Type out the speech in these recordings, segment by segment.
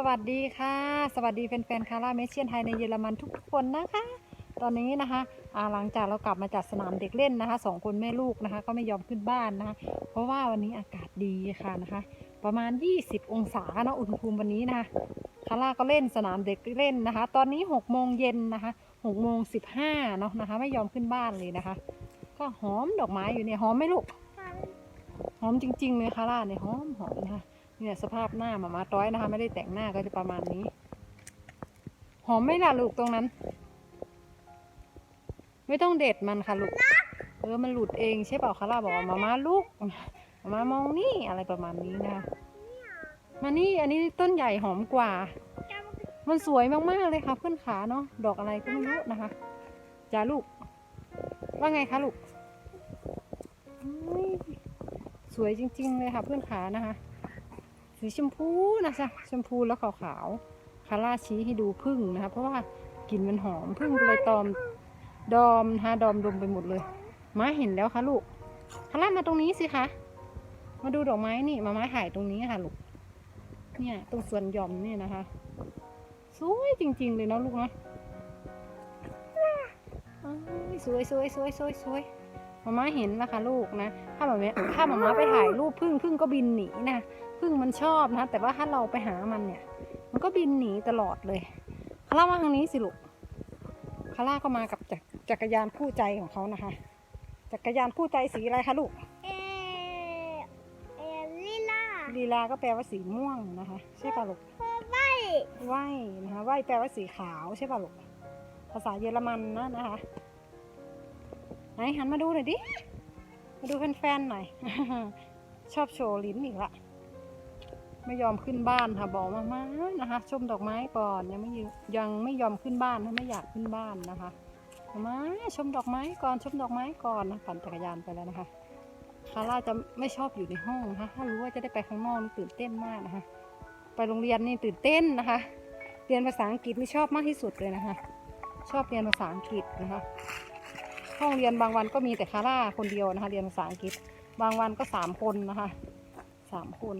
สวัสดีค่ะ สวัสดีแฟนๆคาร่าเมเชียนไทยในเยอรมันทุกคนนะคะ ตอนนี้นะคะอ่าหลังจากเรากลับมาจากสนามเด็กเล่นนะคะสองคนแม่ลูกนะคะ ก็ไม่ยอมขึ้นบ้านนะคะ เพราะว่าวันนี้อากาศดีค่ะนะคะ ประมาณ 20 องศาเนาะอุณหภูมิวันนี้นะคะคาร่าก็เล่นสนามเด็กเล่นนะคะ ตอนนี้6โมงเย็นนะคะ6โมง15เนาะนะคะ ไม่ยอมขึ้นบ้านเลยนะคะ ก็หอมดอกไม้อยู่เนี่ยหอมไหมลูกหอมจริง ๆ เลยค่ะล่าเนี่ยหอมหอมนะคะ เนี่ยสภาพหน้าหมามาต้อยนะคะ ไม่ได้แต่งหน้าก็จะประมาณนี้ หอมไม่ล่ะลูกตรงนั้น ไม่ต้องเด็ดมันค่ะลูก เออมันหลุดเองใช่เปล่าคะล่าบอกว่ามามาลูกมามามองนี่อะไรประมาณนี้นะคะมานี่อันนี้ต้นใหญ่หอมกว่า มันสวยมากๆเลยค่ะเพื่อนขาเนาะดอกอะไรก็ไม่รู้นะคะจ้าลูก ว่าไงคะลูกสวยจริง ๆ เลยค่ะเพื่อนขานะคะ สีชมพูนะจ๊ะชมพูแล้วขาวๆคาร่าชี้ให้ดูพึ่งนะคะ เพราะว่ากลิ่นมันหอมพึ่งเลยตอมดอมนะคะดอมดมไปหมดเลยม้าเห็นแล้วคะลูกคาร่ามาตรงนี้สิคะมาดูดอกไม้นี่มาม้าถ่ายตรงนี้ค่ะลูกเนี่ยตรงส่วนหย่อมเนี่ยนะคะสวยจริง ๆ เลยนะลูกนะสวยสวยสวยสวยสวยมาม่าเห็นแล้วค่ะลูกนะ ถ้าแบบนี้ถ้ามาม่าไปถ่ายรูปพึ่งพึ่งก็บินหนีนะ พึ่งมันชอบนะ แต่ว่าถ้าเราไปหามันเนี่ย มันก็บินหนีตลอดเลยคาร่ามาทางนี้สิลูกคาร่าก็มากับจักจักรยานคู่ใจของเขานะคะ จักรยานคู่ใจสีอะไรคะลูกเอเอลิล่าลีลาก็แปลว่าสีม่วงนะคะ ใช่ป่ะลูกไม่ไหวนะคะไหวแปลว่าสีขาวใช่ป่ะลูกภาษาเยอรมันนะนะคะไหนหันมาดูหน่อยดิ มาดูแฟนๆหน่อย ชอบโชว์ลิ้นอีกละ ไม่ยอมขึ้นบ้านค่ะบอกมามานะคะ ชมดอกไม้ก่อนยังไม่ยังไม่ยอมขึ้นบ้านไม่อยากขึ้นบ้านนะคะมาชมดอกไม้ก่อนชมดอกไม้ก่อนนะปั่นจักรยานไปแล้วนะคะคาร่าจะไม่ชอบอยู่ในห้องนะคะถ้ารู้ว่าจะได้ไปข้างนอกตื่นเต้นมากนะคะ ไปโรงเรียนนี่ตื่นเต้นนะคะ เรียนภาษาอังกฤษนี่ชอบมากที่สุดเลยนะคะ ชอบเรียนภาษาอังกฤษนะคะ ห้องเรียนบางวันก็มีแต่คาร่าคนเดียวนะคะ เรียนภาษาอังกฤษ บางวันก็สามคนนะคะสามคน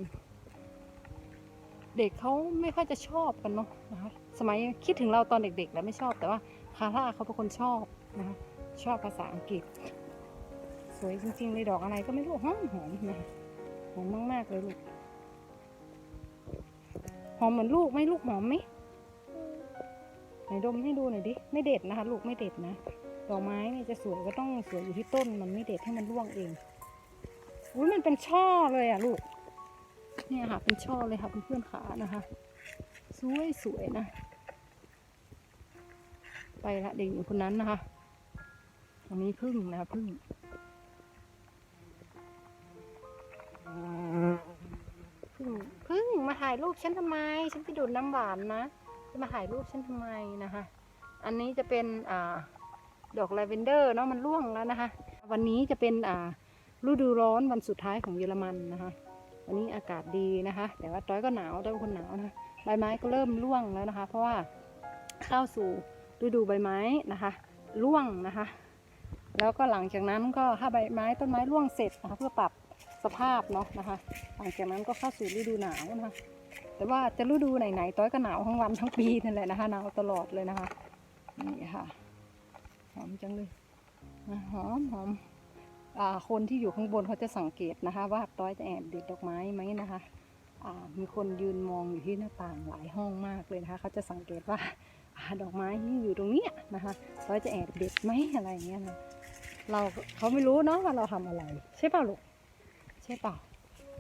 เด็กเขาไม่ค่อยจะชอบกันเนาะนะคะสมัยคิดถึงเราตอนเด็กๆ แล้วไม่ชอบแต่ว่าคาร่าเขาเป็นคนชอบนะคะชอบภาษาอังกฤษ สวยจริงๆเลยดอกอะไรก็ไม่รู้หอมหอมนะคะหอมมากๆเลยลูกหอมเหมือนลูกไหมลูกหอมไหมไหนดมให้ดูหน่อยดิไม่เด็ดนะคะ ลูกไม่เด็ดนะดอกไม้เนี่ยจะสวยก็ต้องสวยอยู่ที่ต้นมันไม่เด็ดให้มันร่วงเองอุ้ยมันเป็นช่อเลยอะลูก เนี่ยค่ะ เป็นช่อเลยค่ะเพื่อนๆขานะคะ สวยสวยนะ ไปละเด็กหญิงคนนั้นนะคะอันนี้พึ่งนะคะพึ่งพึ่งพึ่งมาถ่ายรูปฉันทำไม ฉันไปดูดน้ำหวานนะจะมาถ่ายรูปฉันทำไมนะคะ อันนี้จะเป็นอ่าดอกลาเวนเดอร์เนาะมันร่วงแล้วนะคะ วันนี้จะเป็นอ่าฤดูร้อนวันสุดท้ายของเยอรมันนะคะ วันนี้อากาศดีนะคะ แต่ว่าต้อยก็หนาวต้อยเป็นคนหนาวนะใบไม้ก็เริ่มร่วงแล้วนะคะ เพราะว่าเข้าสู่ฤดูใบไม้นะคะร่วงนะคะ แล้วก็หลังจากนั้นก็ถ้าใบไม้ต้นไม้ร่วงเสร็จนะคะเพื่อปรับสภาพเนาะนะคะ หลังจากนั้นก็เข้าสู่ฤดูหนาวนะคะ แต่ว่าจะฤดูไหนๆต้อยก็หนาวทั้งวันทั้งปีนั่นแหละนะคะหนาวตลอดเลยนะคะนี่ค่ะหอมจังเลยหอมหอมอ่า คนที่อยู่ข้างบนเขาจะสังเกตนะคะ ว่าต้อยจะแอบเด็ดดอกไม้ไหมนะคะมีคนยืนมองอยู่ที่หน้าต่างหลายห้องมากเลยนะคะเขาจะสังเกตว่าอดอกไม้ที่อยู่ตรงนี้นะคะต้อยจะแอบเด็ดไหมอะไรอย่างเงี้ยนะเราเขาไม่รู้เนาะว่าเราทำอะไร ใช่เปล่าลูกใช่เปล่า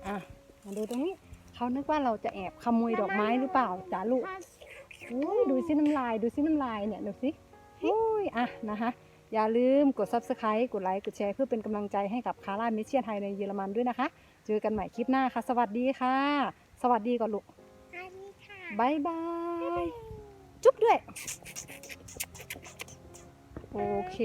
อะมาดูตรงนี้เขานึกว่าเราจะแอบขโมยดอกไม้หรือเปล่าจ้าลูกดูซิน้ำลายดูซิน้ำลายเนี่ยดูซิอุ้ยอะนะคะ อย่าลืมกด subscribe กดไลค์ กดแชร์เพื่อเป็นกำลังใจให้กับคาร่ามิเชียนไทยในเยอรมันด้วยนะคะ เจอกันใหม่คลิปหน้าค่ะ สวัสดีค่ะ สวัสดีก่อนลูกอันนี้ค่ะบายบาย จุ๊บด้วย โอเค